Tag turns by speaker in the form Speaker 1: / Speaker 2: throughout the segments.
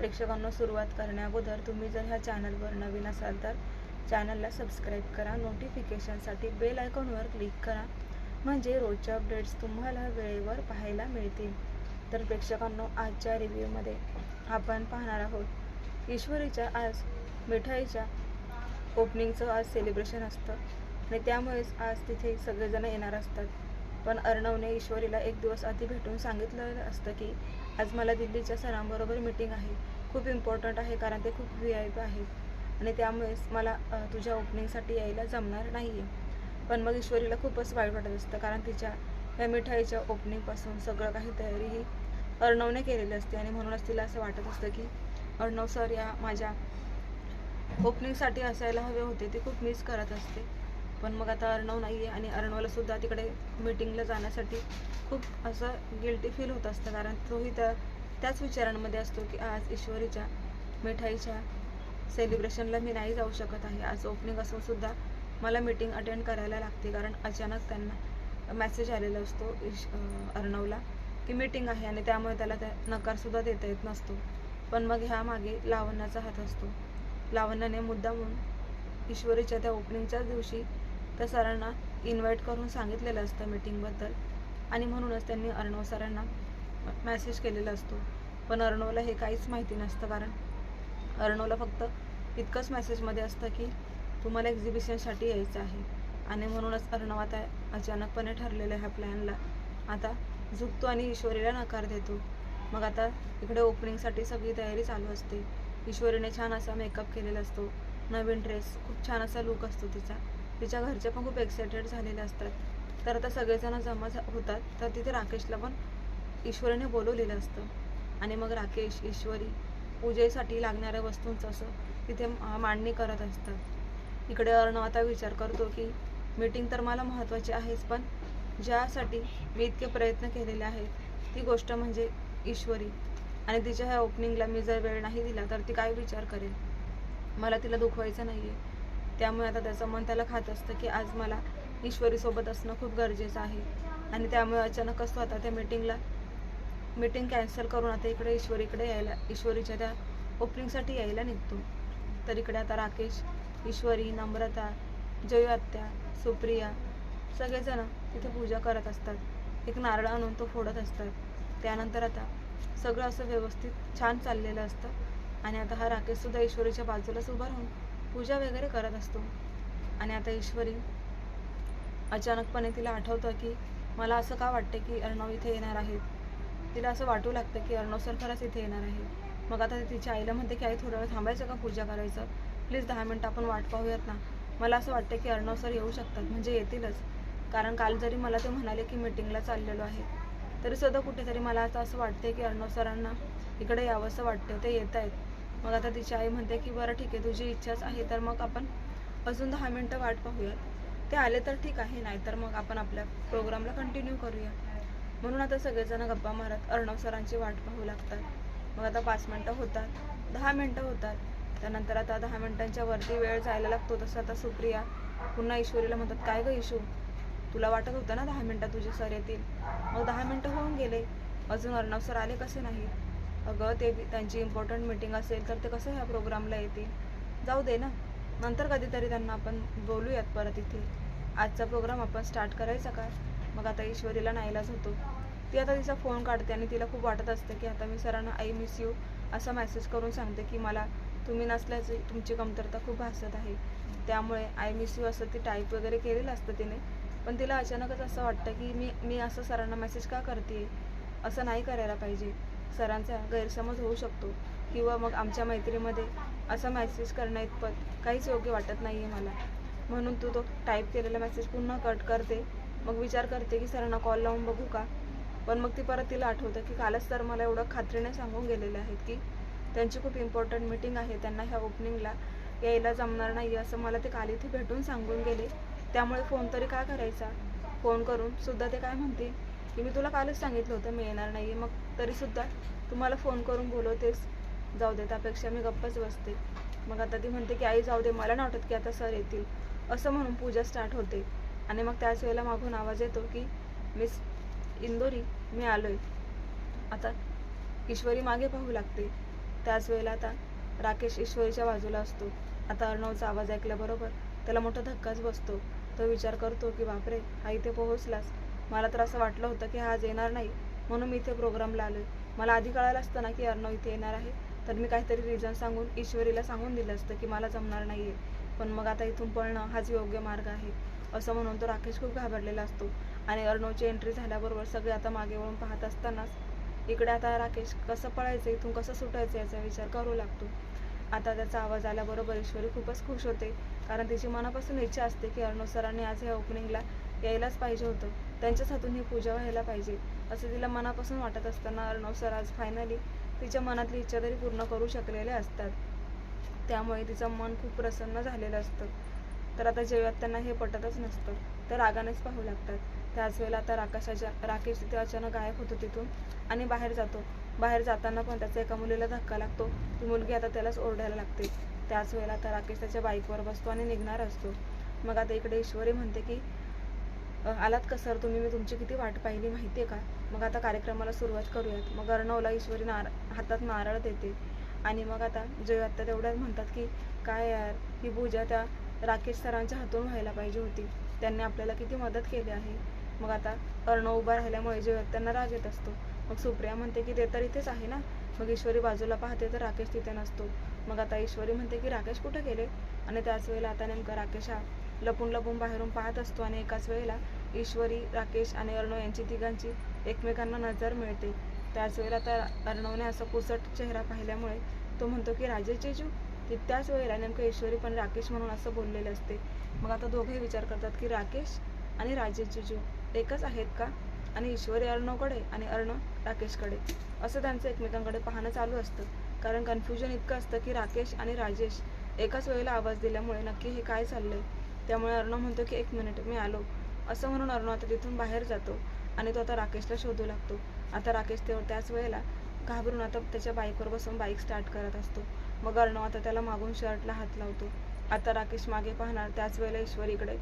Speaker 1: प्रेक्षकांना सुरुवात करण्याअगोदर तुम्ही जर ह्या चॅनलवर नवीन असाल तर चॅनलला सबस्क्राईब करा. नोटिफिकेशनसाठी बेल आयकॉनवर क्लिक करा. म्हणजे रोजच्या अपडेट्स तुम्हाला वेळेवर पाहायला मिळतील. तर प्रेक्षकांनो आजच्या रिव्ह्यूमध्ये आपण पाहणार आहोत ईश्वरीच्या आज मिठाईच्या ओपनिंगचं आज सेलिब्रेशन असतं. आणि त्यामुळेच आज तिथे सगळेजण येणार असतात. पण अर्णवने ईश्वरीला एक दिवस आधी भेटून सांगितलेलं असतं की आज मला दिल्लीच्या सरांबरोबर मीटिंग आहे. खूप इम्पॉर्टंट आहे कारण ते खूप व्ही आय पी आहेत. आणि त्यामुळेच मला तुझ्या ओपनिंगसाठी यायला जमणार नाही आहे पण मग ईश्वरीला खूपच वाईट वाटत असतं कारण तिच्या या मिठाईच्या ओपनिंगपासून सगळं काही तयारी ही अर्णवने केलेली असते. आणि म्हणूनच तिला असं वाटत असतं की अर्णव सर या माझ्या ओपनिंगसाठी असायला हवे होते. ते खूप मिस करत असते. पण मग आता अर्णव नाही आहे आणि अर्णवला सुद्धा तिकडे मीटिंगला जाण्यासाठी खूप असं गिल्टी फील होत असतं. कारण तोही त्या त्याच विचारांमध्ये असतो की आज ईश्वरीच्या मिठाईच्या सेलिब्रेशनला मी नाही जाऊ शकत आहे. आज ओपनिंग असून सुद्धा मला मीटिंग अटेंड करायला लागते. कारण अचानक त्यांना मेसेज आलेला असतो ईश अर्णवला की मीटिंग आहे आणि त्यामुळे त्याला त्या नकारसुद्धा देता येत नसतो. पण मग ह्या मागे लावण्याचा हात असतो. लावण्याने मुद्दामून ईश्वरीच्या त्या ओपनिंगच्याच दिवशी त्या सरांना इन्व्हाइट करून सांगितलेलं असतं मीटिंगबद्दल आणि म्हणूनच त्यांनी अर्णव सरांना मेसेज केलेला असतो. पण अर्णवला हे काहीच माहिती नसतं कारण अर्णवला फक्त इतकंच मेसेजमध्ये असतं की तुम्हाला एक्झिबिशनसाठी यायचं आहे. आणि म्हणूनच अर्णव आता अचानकपणे ठरलेल्या ह्या प्लॅनला आता झुकतो आणि ईश्वरीला नकार देतो. मग आता इकडे ओपनिंगसाठी सगळी तयारी चालू असते. ईश्वरीने छान असा मेकअप केलेला असतो. नवीन ड्रेस खूप छान असा लुक असतो तिचा. तिच्या घरचे पण खूप एक्सायटेड झालेले असतात. तर आता सगळेजण जमा झा- होतात. तर तिथे राकेशला पण ईश्वरीने बोलवलेलं असतं. आणि मग राकेश ईश्वरी पूजेसाठी लागणाऱ्या वस्तूंचं असं तिथे मांडणी करत असतात. इकडे अर्णव आता विचार करतो की मीटिंग तर मला महत्त्वाची आहेच पण ज्यासाठी मी इतके प्रयत्न केलेले आहेत ती गोष्ट म्हणजे ईश्वरी. आणि तिच्या ह्या ओपनिंगला मी जर वेळ नाही दिला तर ती काय विचार करेल? मला तिला दुखवायचं नाही आहे त्यामुळे आता त्याचं मन त्याला खात असतं की आज मला ईश्वरीसोबत असणं खूप गरजेचं आहे. आणि त्यामुळे अचानकच तो आता त्या मीटिंगला मीटिंग कॅन्सल करून आता इकडे ईश्वरीकडे यायला ईश्वरीच्या त्या ओपनिंगसाठी यायला निघतो. तर इकडे आता राकेश ईश्वरी नम्रता जयू सुप्रिया सगळेजण तिथे पूजा करत असतात. एक नारळ आणून तो फोडत असतात. त्यानंतर आता सगळं असं व्यवस्थित छान चाललेलं असतं. आणि आता हा राकेशसुद्धा ईश्वरीच्या बाजूलाच उभा राहून पूजा वगैरे करत असतो. आणि आता ईश्वरी अचानकपणे तिला आठवतं की मला असं का वाटतं की अर्णव इथे येणार आहेत तिला असं वाटू लागतं की अर्णव सर खरंच इथे येणार आहे. मग आता तिच्या आईला म्हणते की आई थोडा वेळ थांबायचं का पूजा करायचं? प्लीज दहा मिनटं आपण वाट पाहूयात ना. मला असं वाटतं की अर्णव सर येऊ शकतात म्हणजे येतीलच. कारण काल जरी मला ते म्हणाले की मीटिंगला चाललेलो आहे तरी सुद्धा कुठेतरी मला आता असं वाटते की अर्णव सरांना इकडे यावंसं वाटतं ते येत आहेत मग आता तिची आई म्हणते की बरं ठीक आहे तुझी इच्छाच आहे तर मग आपण अजून दहा मिनटं वाट पाहूयात. ते आले तर ठीक आहे नाही तर मग आपण आपल्या प्रोग्रामला कंटिन्यू करूया म्हणून आता सगळेजण गप्पा मारत अर्णव सरांची वाट पाहू लागतात. मग आता पाच मिनटं होतात दहा मिनटं होतात. त्यानंतर आता दहा मिनटांच्या वरती वेळ जायला लागतो तसं आता सुप्रिया पुन्हा ईश्वरीला म्हणतात काय गं इशू तुला वाटत होतं ना दहा मिनटं तुझे सर येतील? मग दहा मिनटं होऊन गेले. अजून अर्णव सर आले कसे नाही अगं ते त्यांची इम्पॉर्टंट मीटिंग असेल तर ते कसं ह्या प्रोग्रामला येतील? जाऊ दे ना. नंतर कधीतरी त्यांना आपण बोलूयात परत इथे. आजचा प्रोग्राम आपण स्टार्ट करायचा का? मग आता ईश्वरीला नाईलाज होतो. ती आता तिचा फोन काढते आणि तिला खूप वाटत असते की आता मी सरांना आय मिस यू असा मेसेज करून सांगते की मला तुम्ही नसल्याची तुमची कमतरता खूप भासत आहे. त्यामुळे आय मिस यू असं ती टाईप वगैरे केलेलं असतं तिने. पण तिला अचानकच असं वाटतं की मी मी असं सरांना मेसेज का करते असं नाही करायला पाहिजे. सरांचा गैरसमज होऊ शकतो किंवा मग आमच्या मैत्रीमध्ये असा मेसेज करणं इतपत काहीच योग्य वाटत नाही आहे मला. म्हणून तू तो टाईप केलेला मेसेज पुन्हा कट करते. मग विचार करते की सरांना कॉल लावून बघू का? पण मग ती परत तिला आठवतं की कालच सर मला एवढं खात्रीने सांगून गेलेले आहेत की त्यांची खूप इम्पॉर्टंट मीटिंग आहे त्यांना ह्या ओपनिंगला यायला जमणार नाही असं मला ते काल इथे भेटून सांगून गेले. त्यामुळे फोन तरी काय करायचा? फोन करून सुद्धा ते काय म्हणते की मी तुला कालच सांगितलं होतं मी येणार नाही मग तरीसुद्धा तुम्हाला फोन करून बोलवतेस जाऊ दे त्यापेक्षा मी गप्पच बसते. मग आता ती म्हणते की आई जाऊ दे मला नाही वाटत की आता सर येतील. असं म्हणून पूजा स्टार्ट होते. आणि मग त्याच वेळेला मागून आवाज येतो की मिस इंदोरी मी आलोय. आता ईश्वरी मागे पाहू लागते. त्याच वेळेला आता राकेश ईश्वरीच्या बाजूला असतो. आता अर्णवचा आवाज ऐकल्याबरोबर त्याला मोठा धक्काच बसतो. तो विचार करतो की बापरे हा इथे पोहोचलास. मला तर असं वाटलं होतं की हा आज येणार नाही म्हणून मी इथे प्रोग्रामला आलो मला आधी कळालं असतं ना की अर्णव इथे येणार आहे तर मी काहीतरी रिझन सांगून ईश्वरीला सांगून दिलं असतं की मला जमणार नाहीये. पण मग आता इथून पळणं हाच योग्य मार्ग आहे असं म्हणून तो राकेश खूप घाबरलेला असतो. आणि अर्णवची एंट्री झाल्याबरोबर सगळे आता मागे वळून पाहत असतानाच इकडे आता राकेश कसं पळायचं इथून कसं सुटायचं याचा विचार करू लागतो. आता त्याचा आवाज आल्याबरोबर ईश्वरी खूपच खुश होते कारण तिची मनापासून इच्छा असते की अर्णव सरांनी आज ह्या ओपनिंगला यायलाच पाहिजे होतं. त्यांच्याच हातून ही पूजा व्हायला पाहिजे. असं तिला मनापासून वाटत असताना अर्णव सर आज फायनली तिच्या मनातली इच्छा तरी पूर्ण करू शकलेले असतात. त्यामुळे तिचं मन खूप प्रसन्न झालेलं असतं. तर आता जेव्हा त्यांना हे पटतच नसतं. तर रागानेच पाहू लागतात. त्याच वेळेला आता राकेशाच्या राकेश तिथे अचानक गायब होतो तिथून आणि बाहेर जातो. बाहेर जाताना पण त्याचा एका मुलीला धक्का लागतो. ती मुलगी आता त्यालाच ओरडायला लागते. त्याच वेळेला आता राकेश त्याच्या बाईकवर बसतो आणि निघणार असतो. मग आता इकडे ईश्वरी म्हणते की आलात का सर? तुम्ही मी तुमची किती वाट पाहिली माहिती आहे का? मग आता कार्यक्रमाला सुरुवात करूयात. मग अर्णवला ईश्वरी नार हातात नारळ देते. आणि मग आता जय आत्ता तेवढ्यात म्हणतात की काय यार ही पूजा त्या राकेश सरांच्या हातून व्हायला पाहिजे होती. त्यांनी आपल्याला किती मदत केली आहे. मग आता अर्णव उभा राहिल्यामुळे जय त्यांना राग येत असतो. मग सुप्रिया म्हणते की ते तर इथेच आहे ना? मग ईश्वरी बाजूला पाहते तर राकेश तिथे नसतो. मग आता ईश्वरी म्हणते की राकेश कुठे गेले? आणि त्याच वेळेला आता नेमका राकेश हा लपून लपून बाहेरून पाहत असतो आणि एकाच वेळेला ईश्वरी राकेश आणि अर्णव यांची तिघांची एकमेकांना नजर मिळते. त्याच वेळेला तर अर्णवने असं पुसट चेहरा पाहिल्यामुळे तो म्हणतो की राजेश जेजू ती त्याच वेळेला नेमकं ईश्वरी पण राकेश म्हणून असं बोललेले असते. मग आता दोघेही विचार करतात की राकेश आणि राजेश जेजू एकच आहेत का? आणि ईश्वरी अर्णवकडे आणि अर्णव राकेशकडे. असं त्यांचं एकमेकांकडे पाहणं चालू असतं. कारण कन्फ्युजन इतकं असतं की राकेश आणि राजेश एकाच वेळेला आवाज दिल्यामुळे नक्की हे काय चाललंय? त्यामुळे अर्णव म्हणतो की एक मिनिट मी आलो. असं म्हणून अर्णव आता तिथून बाहेर जातो आणि तो आता राकेशला शोधू लागतो. आता राकेश तेव्हा त्याच वेळेला घाबरून आता त्याच्या बाईकवर बसून बाईक स्टार्ट करत असतो. मग अर्णव आता त्याला मागून शर्टला हात लावतो. आता राकेश मागे पाहणार त्याच वेळेला ईश्वरीकडे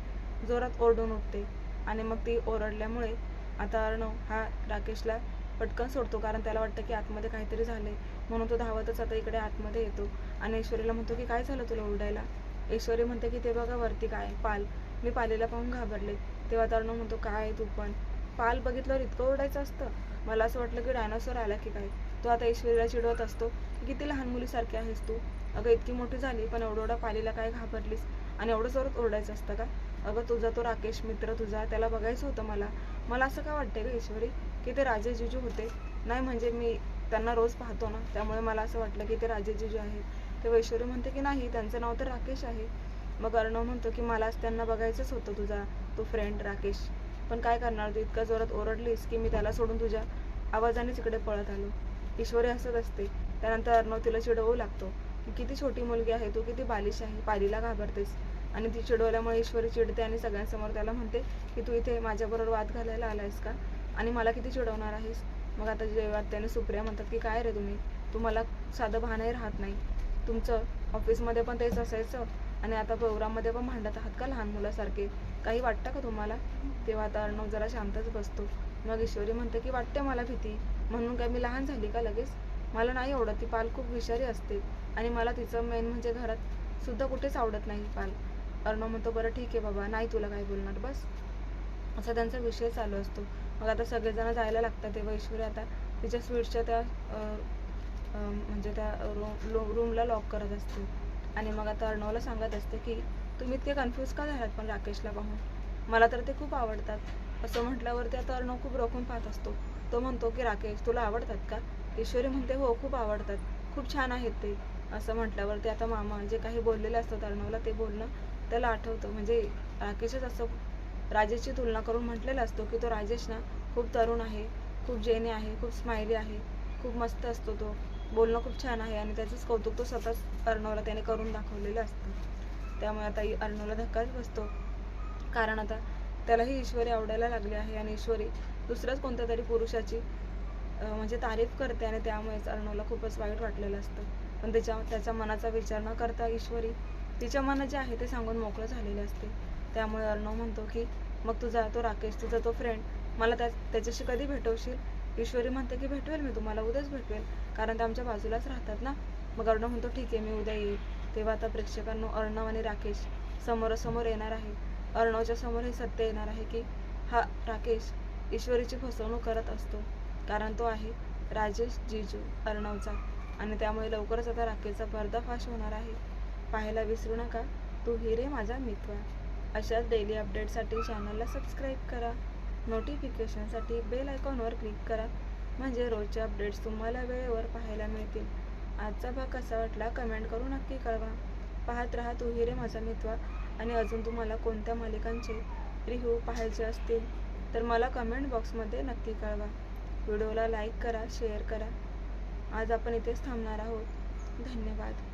Speaker 1: जोरात ओरडून उठते आणि मग ती ओरडल्यामुळे आता अर्णव हा राकेशला पटकन सोडतो. कारण त्याला वाटतं की आतमध्ये काहीतरी झाले म्हणून तो धावतच आता इकडे आतमध्ये येतो. आणि ईश्वरीला म्हणतो की काय झालं तुला ओरडायला? ईश्वरी म्हणते की ते बघा वरती काय पाल. मी पालीला पाहून घाबरले. तेव्हा तरुण म्हणतो काय तू पण? पाल बघितल्यावर इतकं ओरडायचं असतं. मला असं वाटलं की डायनासोर आला की काय? तो आता ईश्वरीला चिडवत असतो की किती लहान मुलीसारखी आहेस तू? अगं इतकी मोठी झाली पण एवढं एवढा पालीला काय घाबरलीस? आणि एवढं जोरात ओरडायचं असतं का? अगं तुझा तो राकेश मित्र तुझा त्याला बघायचं होतं मला. मला असं का वाटतंय का ईश्वरी की ते राजे जिजू होते? नाही म्हणजे मी त्यांना रोज पाहतो ना त्यामुळे मला असं वाटलं की ते राजे जिजू आहेत. तर वैश्वरी म्हणते की नाही त्यांचं नाव तर राकेश आहे. मग अर्णव म्हणतो की मलाच त्यांना बघायचंच होतं तुझा तो फ्रेंड राकेश. पण काय करणार तू? इतका जोरात ओरडलीस की मी त्याला सोडून तुझ्या आवाजानेच इकडे पळत आलो. ईश्वरी हसत असते. त्यानंतर अर्णव तिला चिडवू लागतो की किती छोटी मुलगी आहे तू किती बालिश आहे पालीला घाबरतेस. आणि ती चिडवल्यामुळे ईश्वरी चिडते आणि सगळ्यांसमोर त्याला म्हणते की तू इथे माझ्याबरोबर वाद घालायला आलायस का? आणि मला किती चिडवणार आहेस? मग आता जेव्हा त्याने सुप्रिया म्हणतात की काय रे तुम्ही? तुम्हाला साधं भानही राहत नाही. तुमचं ऑफिसमध्ये पण तेच असायचं आणि आता प्रोग्राममध्ये पण भांडत आहात का लहान मुलासारखे? काही वाटतं का तुम्हाला? तेव्हा आता अर्णव जरा शांतच बसतो. मग ईश्वरी म्हणते की वाटते मला भीती. म्हणून काय मी लहान झाली का लगेच? मला नाही आवडत ती पाल खूप विषारी असते. आणि मला तिचं मेन म्हणजे घरात सुद्धा कुठेच आवडत नाही पाल. अर्णव म्हणतो बरं ठीक आहे बाबा नाही तुला काय बोलणार बस. असा त्यांचा विषय चालू असतो. मग आता सगळेजण जायला लागतात तेव्हा ईश्वरी आता तिच्या स्वीट्सच्या त्या म्हणजे त्या रूम रूमला लॉक करत असते आणि मग आता अर्णवला सांगत असते की तुम्ही इतके कन्फ्यूज का झालात पण राकेशला पाहून? मला तर ते खूप आवडतात. असं म्हटल्यावरती आता अर्णव खूप रोखून पाहत असतो. तो म्हणतो की राकेश तुला आवडतात का? ईश्वरी म्हणते हो खूप आवडतात. खूप छान आहेत ते. असं म्हटल्यावरती आता मामा जे काही बोललेले असतात अर्णवला ते बोलणं त्याला आठवतं. म्हणजे राकेशच असं राजेशची तुलना करून म्हटलेला असतो की तो राजेश ना खूप तरुण आहे खूप जेने आहे खूप स्माइली आहे खूप मस्त असतो तो. बोलणं खूप छान आहे आणि त्याचंच कौतुक तो स्वतःच अर्णवला त्याने करून दाखवलेलं असतं. त्यामुळे आता अर्णवला धक्काच बसतो. कारण आता त्यालाही ईश्वरी आवडायला लागली आहे आणि ईश्वरी दुसऱ्याच कोणत्या तरी पुरुषाची म्हणजे तारीफ करते आणि त्यामुळेच अर्णवला खूपच वाईट वाटलेलं असतं. पण त्याच्या त्याच्या मनाचा विचार न करता ईश्वरी तिच्या मनात जे आहे ते सांगून मोकळं झालेले असते. त्यामुळे अर्णव म्हणतो की मग तुझा तो राकेश तुझा तो फ्रेंड मला त्या त्याच्याशी कधी भेटवशील? ईश्वरी म्हणते की भेटवेल मी तुम्हाला उद्याच भेटवेल. कारण ते आमच्या बाजूलाच राहतात ना. मग अर्णव म्हणतो ठीक आहे मी उद्या येईल. तेव्हा आता प्रेक्षकांनो अर्णव आणि राकेश समोरासमोर येणार आहे. अर्णवच्या समोर हे सत्य येणार आहे की हा राकेश ईश्वरीची फसवणूक करत असतो. कारण तो आहे राजेश जिजू अर्णवचा. आणि त्यामुळे लवकरच आता राकेशचा पर्दाफाश होणार आहे. पाहायला विसरू नका तू हिरे माझा मित्र. अशाच डेली अपडेटसाठी चॅनलला सबस्क्राईब करा. नोटिफिकेशनसाठी बेल आयकॉनवर क्लिक करा. म्हणजे रोजचे अपडेट्स तुम्हाला वेळेवर पाहायला मिळतील. आजचा भाग कसा वाटला कमेंट करून नक्की कळवा. पाहत राहा तू हिरे माझा मित्र आणि अजून तुम्हाला कोणत्या मालिकांचे रिव्ह्यू पाहायचे असतील तर मला कमेंट बॉक्समध्ये नक्की कळवा. व्हिडिओला लाईक करा शेअर करा. आज आपण इथेच थांबणार आहोत. धन्यवाद.